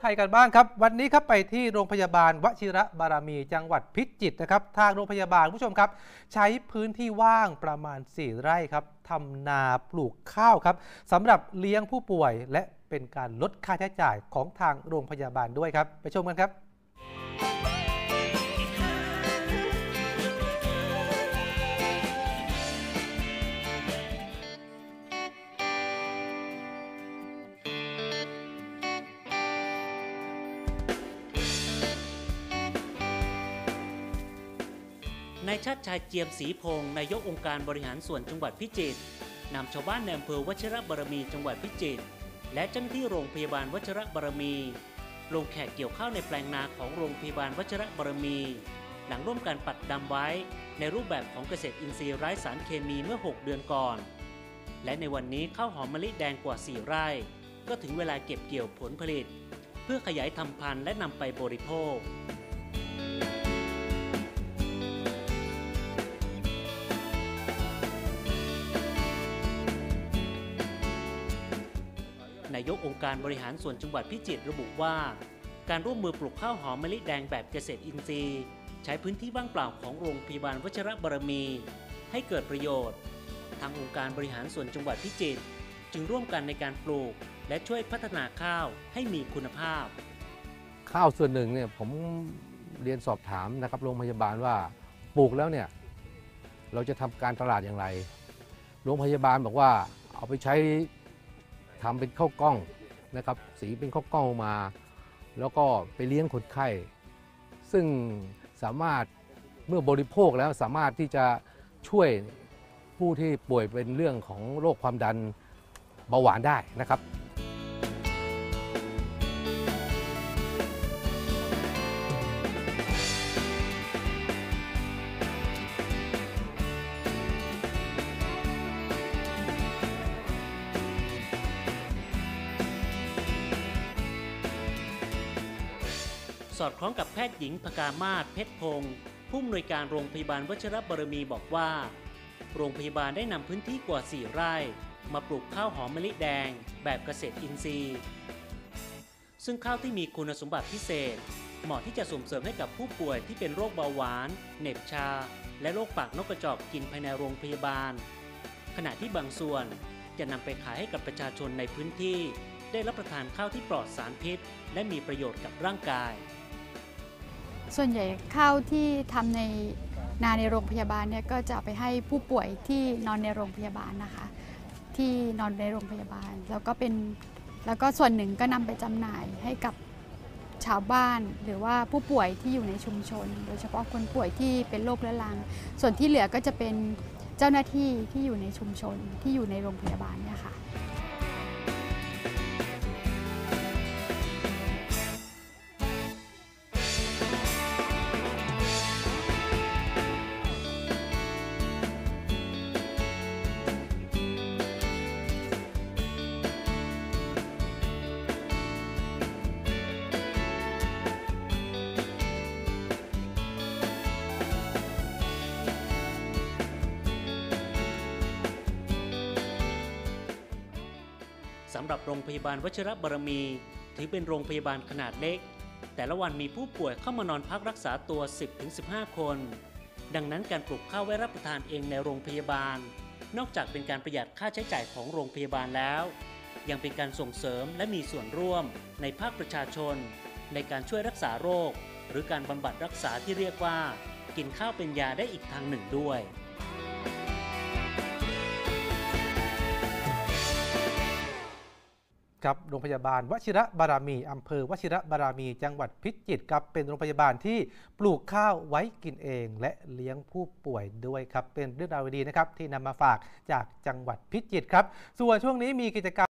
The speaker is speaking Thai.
ไทยกันบ้างครับ วันนี้ครับไปที่โรงพยาบาลวชิระบารมีจังหวัดพิจิตรนะครับ ทางโรงพยาบาลผู้ชมครับ ใช้พื้นที่ว่างประมาณ 4 ไร่ครับทำนาปลูกข้าวครับสำหรับเลี้ยงผู้ป่วย และเป็นการลดค่าใช้จ่ายของทางโรงพยาบาลด้วยครับ ไปชมกันครับ นายชาติชายเจียมศรีพงศ์นายกองค์การบริหารส่วนจังหวัดพิจิตรนำชาวบ้านในอำเภอวชิระบารมีจังหวัดพิจิตรและเจ้าหน้าที่โรงพยาบาลวชิระบารมีลงแขกเกี่ยวข้าวในแปลงนาของโรงพยาบาลวชิระบารมี หลังร่วมการปัดดำไว้ ในรูปแบบของเกษตรอินทรีย์ไร้สารเคมีเมื่อ 6 เดือนก่อน และในวันนี้ข้าวหอมมะลิแดงกว่า 4 ไร่ ก็ถึงเวลาเก็บเกี่ยวผลผลิต เพื่อขยายทำพันธุ์และนำไปบริโภค การบริหารส่วนจังหวัดพิจิตรระบุว่า การร่วมมือปลูกข้าวหอมมะลิแดงแบบเกษตรอินทรีย์ ใช้พื้นที่ว่างเปล่าของโรงพยาบาลวชิระบารมี ให้เกิดประโยชน์ ทางองค์การบริหารส่วนจังหวัดพิจิตรจึงร่วมกันในการปลูก และช่วยพัฒนาข้าวให้มีคุณภาพ ข้าวส่วนหนึ่งเนี่ยผมเรียนสอบถามนะครับโรงพยาบาลว่าปลูกแล้วเนี่ยเราจะทำการตลาดอย่างไร โรงพยาบาลบอกว่าเอาไปใช้ทำเป็นข้าวกล้อง นะครับ สีเป็นข้อกล้องมา แล้วก็ไปเลี้ยงคนไข้ซึ่งสามารถเมื่อบริโภคแล้วสามารถที่จะช่วยผู้ที่ป่วยเป็นเรื่องของโรคความดันเบาหวานได้นะครับ สอดคล้องกับแพทย์หญิงพกามาศเพชรพงศ์ผู้อำนวยการโรงพยาบาลวชิรบารมีบอกว่า โรงพยาบาลได้นำพื้นที่กว่า 4 ไร่ มาปลูกข้าวหอมมะลิแดง แบบเกษตรอินทรีย์ ซึ่งข้าวที่มีคุณสมบัติพิเศษ เหมาะที่จะส่งเสริมให้กับผู้ป่วยที่เป็นโรคเบาหวานเหน็บชา และโรคปากนกกระจอกกินภายในโรงพยาบาล ขณะที่บางส่วนจะนำไปขายให้กับประชาชนในพื้นที่ ได้รับประทานข้าวที่ปลอดสารพิษ และมีประโยชน์กับร่างกาย ส่วนใหญ่ข้าวที่ทำในนาในโรงพยาบาลเนี่ยก็จะไปให้ผู้ป่วยที่นอนในโรงพยาบาลนะคะ ที่นอนในโรงพยาบาล แล้วก็เป็นแล้วก็ส่วนหนึ่งก็นำไปจำหน่ายให้กับชาวบ้าน หรือว่าผู้ป่วยที่อยู่ในชุมชน โดยเฉพาะคนป่วยที่เป็นโรคเรื้อรัง ส่วนที่เหลือก็จะเป็นเจ้าหน้าที่ที่อยู่ในชุมชนที่อยู่ในโรงพยาบาลเนี่ยค่ะ สำหรับโรงพยาบาลวชิระบารมี ถือเป็นโรงพยาบาลขนาดเล็ก แต่ละวันมีผู้ป่วยเข้ามานอนพักรักษาตัว 10-15 คน ดังนั้นการปลูกข้าวไว้รับประทานเองในโรงพยาบาล นอกจากเป็นการประหยัดค่าใช้จ่ายของโรงพยาบาลแล้ว ยังเป็นการส่งเสริมและมีส่วนร่วมในภาคประชาชน ในการช่วยรักษาโรค หรือการบำบัดรักษาที่เรียกว่า กินข้าวเป็นยาได้อีกทางหนึ่งด้วย ครับโรงพยาบาลวชิระบารามีอำเภอวชิระบารามี จังหวัดพิจิตรครับเป็นโรงพยาบาลที่ปลูกข้าวไว้กินเอง และเลี้ยงผู้ป่วยด้วยครับเป็นเรื่องราวดีนะครับที่นำมาฝากจากจังหวัดพิจิตรครับ ส่วนช่วงนี้มีกิจกรรม